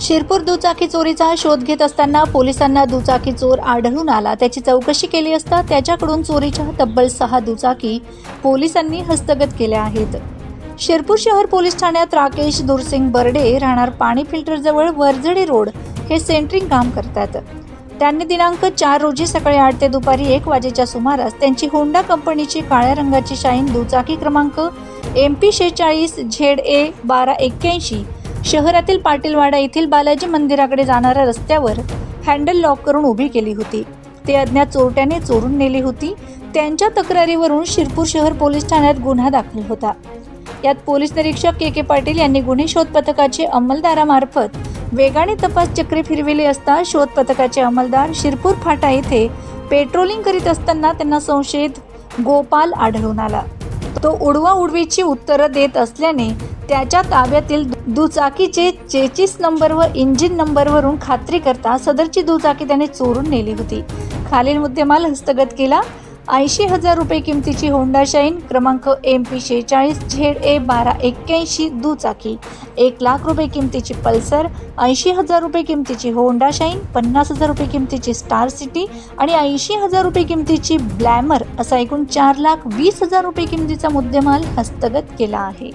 शिरपूर दुचाकी चोरीचा शोध घेत असताना पोलिसांना दुचाकी चोर आढळून आला. त्याची चौकशी केली असता त्याच्याकडून चोरीच्या तब्बल सहा दुचाकी पोलिसांनी हस्तगत केल्या आहेत. शिरपूर शहर पोलीस ठाण्यात राकेश दुरसिंग बर्डे राहणार पाणी फिल्टरजवळ वरझडी रोड हे सेंटरिंग काम करतात. त्यांनी दिनांक चार रोजी सकाळी आठ ते दुपारी एक वाजेच्या सुमारास त्यांची होंडा कंपनीची काळ्या रंगाची शाईन दुचाकी क्रमांक एम पी शेचाळीस झेड ए बारा एक्क्याऐंशी शहरातील पाटीलवाडा येथील बालाजी मंदिराकडे जाणाऱ्या रस्त्यावर हँडल लॉक करून उभी केली होती. ते अज्ञात चोरट्याने चोरून नेली होती. त्यांच्या तक्रारीवरून शिरपूर शहर पोलीस ठाण्यात गुन्हा दाखल होता. यात पोलीस निरीक्षक के के पाटील यांनी गुन्हे शोध पथकाचे अंमलदारामार्फत वेगाने तपास चक्रे फिरविली असता शोध पथकाचे अंमलदार शिरपूर फाटा येथे पेट्रोलिंग करीत असताना त्यांना संशयित गोपाल आढळून आला. तो उडवा उडवीची उत्तरं देत असल्याने त्याच्या ताब्यातील दुचाकीचे चेचीस नंबर व इंजिन नंबरवरून खात्री करता सदरची दुचाकी त्याने चोरून नेली होती. खालील मुद्देमाल हस्तगत केला. ऐंशी हजार रुपये किमतीची होंडा शाईन क्रमांक एम पी शेहेचाळीस झेड ए बारा एक्क्याऐंशी दुचाकी. एक लाख रुपये किमतीची पल्सर ऐंशी हजार रुपये किमतीची होंडा शाईन पन्नास हजार रुपये किमतीची स्टार सिटी आणि ऐंशी हजार रुपये किमतीची ब्लॅमर असा एकूण चार लाख वीस हजार रुपये किमतीचा मुद्देमाल हस्तगत केला आहे.